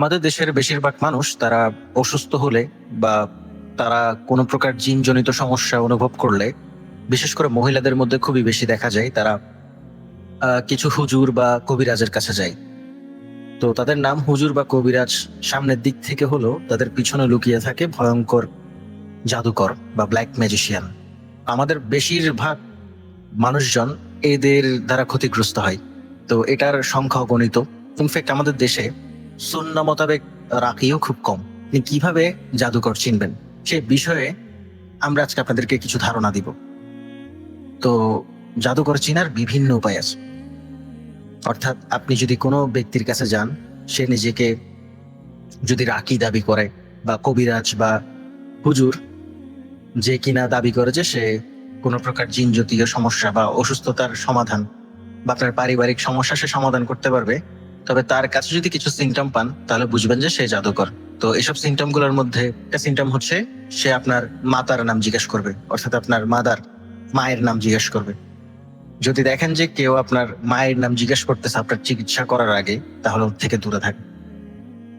আমাদের দেশের বেশিরভাগ মানুষ তারা অসুস্থ হলে বা তারা কোনো প্রকার জিনজনিত সমস্যা অনুভব করলে, বিশেষ করে মহিলাদের মধ্যে খুবই বেশি দেখা যায়, তারা কিছু হুজুর বা কবিরাজের কাছে যায়। তো তাদের নাম হুজুর বা কবিরাজ সামনের দিক থেকে হলো তাদের পিছনে লুকিয়ে থাকে ভয়ঙ্কর জাদুকর বা ব্ল্যাক ম্যাজিশিয়ান আমাদের বেশিরভাগ মানুষজন এদের দ্বারা ক্ষতিগ্রস্ত হয়। তো এটার সংখ্যা গণিত। ইনফ্যাক্ট আমাদের দেশে সুন্না মোতাবেক রাখিও খুব কম। আপনি কীভাবে জাদুকর চিনবেন সে বিষয়ে আমরা আজকে আপনাদেরকে কিছু ধারণা দিব। তো জাদুকর চিনার বিভিন্ন উপায় আছে। অর্থাৎ আপনি যদি কোনো ব্যক্তির কাছে যান, সে নিজেকে যদি রাকি দাবি করে বা কবিরাজ বা হুজুর, যে কিনা দাবি করে যে সে কোনো প্রকার জিন জাতীয় সমস্যা বা অসুস্থতার সমাধান বা আপনার পারিবারিক সমস্যা সে সমাধান করতে পারবে তবে তার কাছে যদি কিছু সিমটম পান, তাহলে বুঝবেন যে সে জাদুকর। তো এসব সিমটমগুলোর মধ্যে একটা সিমটম হচ্ছে, সে আপনার মাতার নাম জিজ্ঞেস করবে, অর্থাৎ আপনার মাদার মায়ের নাম জিজ্ঞেস করবে। যদি দেখেন যে কেউ আপনার মায়ের নাম জিজ্ঞেস করতেছে আপনার চিকিৎসা করার আগে, তাহলে ওর থেকে দূরে থাকেন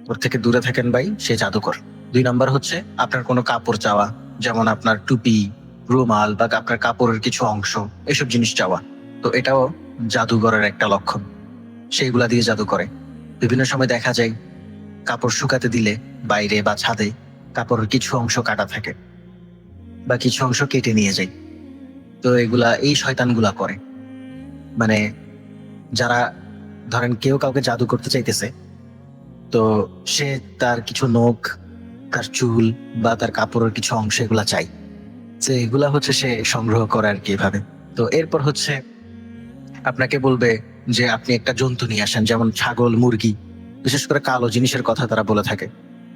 ওর থেকে দূরে থাকেন ভাই, সে জাদুকর। দুই নাম্বার হচ্ছে, আপনার কোনো কাপড় চাওয়া, যেমন আপনার টুপি, রুমাল বা আপনার কাপড়ের কিছু অংশ, এসব জিনিস চাওয়া। তো এটাও জাদুঘরের একটা লক্ষণ। সেইগুলা দিয়ে জাদু করে। বিভিন্ন সময় দেখা যায়, কাপড় শুকাতে দিলে বাইরে বা ছাদে কাপড়ের কিছু অংশ কাটা থাকে বা কিছু অংশ কেটে নিয়ে যায়। তো এগুলা এই শয়তানগুলা করে। মানে যারা ধরেন কেউ কাউকে জাদু করতে চাইতেছে, তো সে তার কিছু নখ, তার চুল বা তার কাপড়ের কিছু অংশ এগুলা চাই যে এগুলা হচ্ছে সে সংগ্রহ করে আর কি এভাবে। তো এরপর হচ্ছে আপনাকে বলবে যে আপনি একটা জন্তু নিয়ে আসেন, যেমন ছাগল, মুরগি, বিশেষ করে কালো জিনিসের কথা তারা বলে থাকে।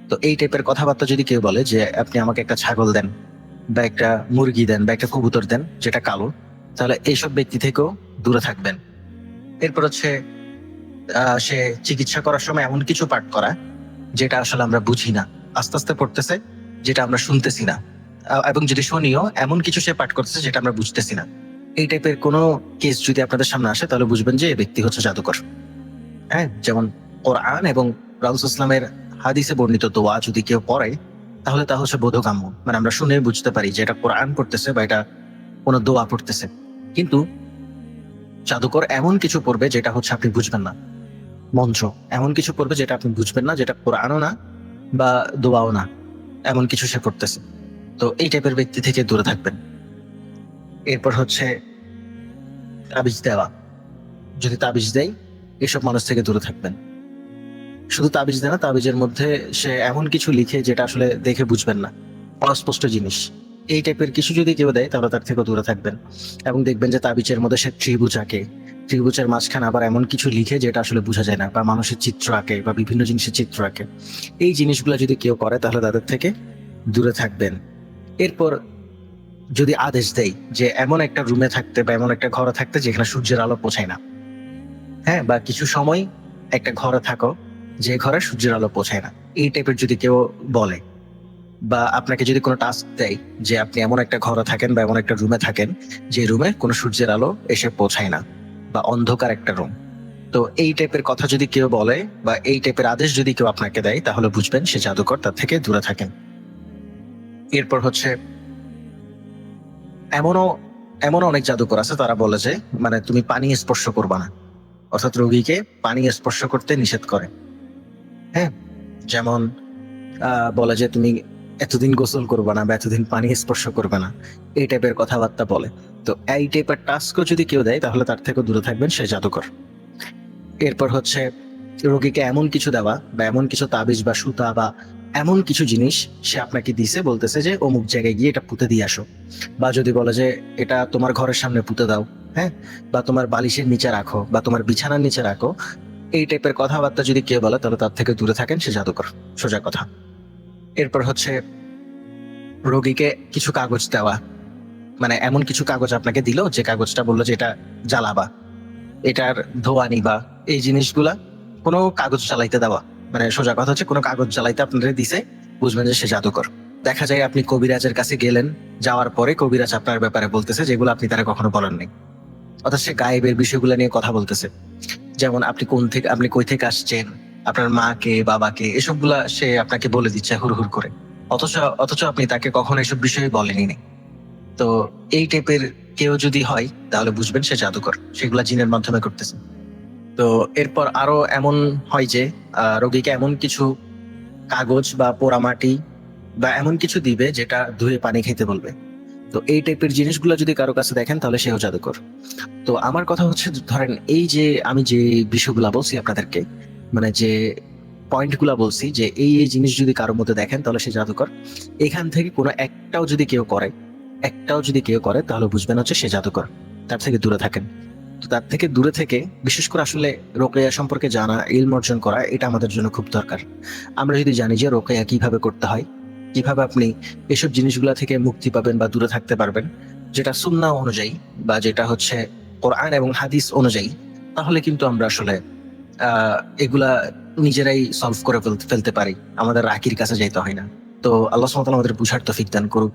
তো এই টাইপের কথাবার্তা যদি কেউ বলে যে, আপনি আমাকে একটা ছাগল দেন বা একটা মুরগি দেন বা একটা কবুতর দেন, যেটা কালো, তাহলে এইসব ব্যক্তি থেকেও দূরে থাকবেন। এরপর হচ্ছে সে চিকিৎসা করার সময় এমন কিছু পাঠ করা, যেটা আসলে আমরা বুঝি না, আস্তে আস্তে পড়তেছে, যেটা আমরা শুনতেছি না। এবং যদি শুনিও, এমন কিছু সে পাঠ করতেছে, যেটা আমরা বুঝতেছি না। এই টাইপের কোনো কেস যদি আপনাদের সামনে আসে, তাহলে বুঝবেন যে ব্যক্তি হচ্ছে জাদুকর। হ্যাঁ? যেমন কোরআন এবং রাউস ইসলামের হাদিসে বর্ণিত দোয়া যদি কেউ পড়ে, তাহলে তা হচ্ছে বোধকাম্য মানে আমরা শুনে বুঝতে পারি যে এটা কোরআন পড়তেছে বা এটা কোনো দোয়া পড়তেছে। কিন্তু জাদুকর এমন কিছু পড়বে যেটা হচ্ছে আপনি বুঝবেন না। মন্ত্র এমন কিছু পড়বে যেটা আপনি বুঝবেন না, যেটা কোরআনও না বা দোয়াও না। এমন কিছু সে পড়তেছে। তো এই টাইপের ব্যক্তি থেকে দূরে থাকবেন। এরপর হচ্ছে তাবিজ দেওয়া। যদি তাবিজ দেয় এসব মানুষ থেকে দূরে থাকবেন। শুধু তাবিজ দেয় না, তাবিজের মধ্যে সে এমন কিছু লিখে যেটা আসলে দেখে বুঝবেন না। অস্পষ্ট জিনিস। এই টাইপের কিছু যদি কেউ দেয়, তাহলে তার থেকে দূরে থাকবেন। এবং দেখবেন যে তাবিজের মধ্যে সে ত্রিভুজ আঁকে। ত্রিভুজের মাঝখানে আবার এমন কিছু লিখে যেটা আসলে বোঝা যায় না, বা মানুষের চিত্র আঁকে, বা বিভিন্ন জিনিসের চিত্র আঁকে। এই জিনিসগুলো যদি কেউ করে, তাহলে তাদের থেকে দূরে থাকবেন। এরপর যদি আদেশ দেয় যে এমন একটা রুমে থাকতে বা এমন একটা ঘরে থাকতে যেখানে সূর্যের আলো পৌঁছায় না। হ্যাঁ বা কিছু সময় একটা ঘরে থাকো যে ঘরে সূর্যের আলো পৌঁছায় না। এই টাইপের যদি কেউ বলে বা আপনাকে যদি কোনো টাস্ক দেয় যে আপনি এমন একটা ঘরে থাকেন বা এমন একটা রুমে থাকেন যে রুমে কোনো সূর্যের আলো এসে পৌঁছায় না বা অন্ধকার একটা রুম তো এই টাইপের কথা যদি কেউ বলে বা এই টাইপের আদেশ যদি কেউ আপনাকে দেয় তাহলে বুঝবেন সে জাদুকর তার থেকে দূরে থাকেন। এরপর হচ্ছে এমনও এমনও অনেক জাদুকর আছে তারা বলে যে মানে তুমি পানি স্পর্শ করবা না। অর্থাৎ রোগীকে পানি স্পর্শ করতে নিষেধ করে। হ্যাঁ? যেমন বলে যে তুমি এতদিন গোসল করবে না বা এতদিন পানি স্পর্শ করবে না। এই টাইপের কথাবার্তা বলে। তো এই টাইপের টাস্কও যদি কেউ দেয়, তাহলে তার থেকে দূরে থাকবেন সে জাদুকর। এরপর হচ্ছে, রোগীকে এমন কিছু দেওয়া বা এমন কিছু তাবিজ বা সুতা বা এমন কিছু জিনিস সে আপনাকে দিছে, বলতেছে যে অমুক জায়গায় গিয়ে এটা পুঁতে দিয়ে আসো। বা যদি বলে যে এটা তোমার ঘরের সামনে পুঁতে দাও হ্যাঁ? বা তোমার বালিশের নিচে রাখো, বা তোমার বিছানার নিচে রাখো, এই টাইপের কথাবার্তা যদি কেউ বলে, তাহলে তার থেকে দূরে থাকেন, সে জাদুকর। সোজা কথা। এরপর হচ্ছে রোগীকে কিছু কাগজ দেওয়া। মানে এমন কিছু কাগজ আপনাকে দিল, যে কাগজটা বলল যে এটা জ্বালাবা, এটার ধোয়া নিবা, এই জিনিসগুলা কোনো কাগজ চালাইতে দেওয়া। মানে সোজা কথা হচ্ছে, কোনো কাগজ জ্বালাইতে আপনাদের দিছে, বুঝবেন যে সে জাদুকর। দেখা যায় আপনি কবিরাজের কাছে গেলেন, যাওয়ার পরে কবিরাজ আপনার ব্যাপারে বলতেছে যেগুলো আপনি তারা কখনো বলেন নাই। অর্থাৎ সে গায়েবের বিষয়গুলো নিয়ে কথা বলতেছে। যেমন আপনি কোন থেকে, আপনি কই থেকে আসছেন, আপনার মাকে, বাবাকে, এসবগুলা সে আপনাকে বলে দিচ্ছে হুর হুর করে। অথচ অথচ আপনি তাকে কখনো এসব বিষয়ে বলেনি। তো এই টাইপের কেউ যদি হয়, তাহলে বুঝবেন সে জাদুকর, সেগুলা জিনের মাধ্যমে করতেছে। তো এরপর আরও এমন হয় যে রোগীকে এমন কিছু কাগজ বা পোড়ামাটি বা এমন কিছু দিবে যেটা ধুয়ে পানি খেতে বলবে। তো এই টাইপের জিনিসগুলো যদি কারও কাছে দেখেন, তাহলে সেও জাদুকর। তো আমার কথা হচ্ছে, ধরেন এই যে আমি যে বিষয়গুলা বলছি আপনাদেরকে মানে যে পয়েন্টগুলা বলছি যে এই এই জিনিস যদি কারোর মধ্যে দেখেন, তাহলে সে জাদুকর। এখান থেকে কোনো একটাও যদি কেউ করে, একটাও যদি কেউ করে, তাহলে বুঝবেন হচ্ছে সে জাদুকর। তার থেকে দূরে থাকেন। তো তার থেকে দূরে থেকে, বিশেষ করে আসলে রোকেয়া সম্পর্কে জানা, ইলম অর্জন করা, এটা আমাদের জন্য খুব দরকার। আমরা যদি জানি যে রোকেয়া কীভাবে করতে হয়, কীভাবে আপনি এসব জিনিসগুলা থেকে মুক্তি পাবেন বা দূরে থাকতে পারবেন, যেটা সুন্না অনুযায়ী বা যেটা হচ্ছে কোরআন এবং হাদিস অনুযায়ী, তাহলে কিন্তু আমরা আসলে এগুলা নিজেরাই সলভ করে ফেলতে পারি। আমাদের রাকির কাছে যাইতে হয় না। তো আল্লাহ সুবহানাহু আমাদের বুঝার তৌফিক দান করুক।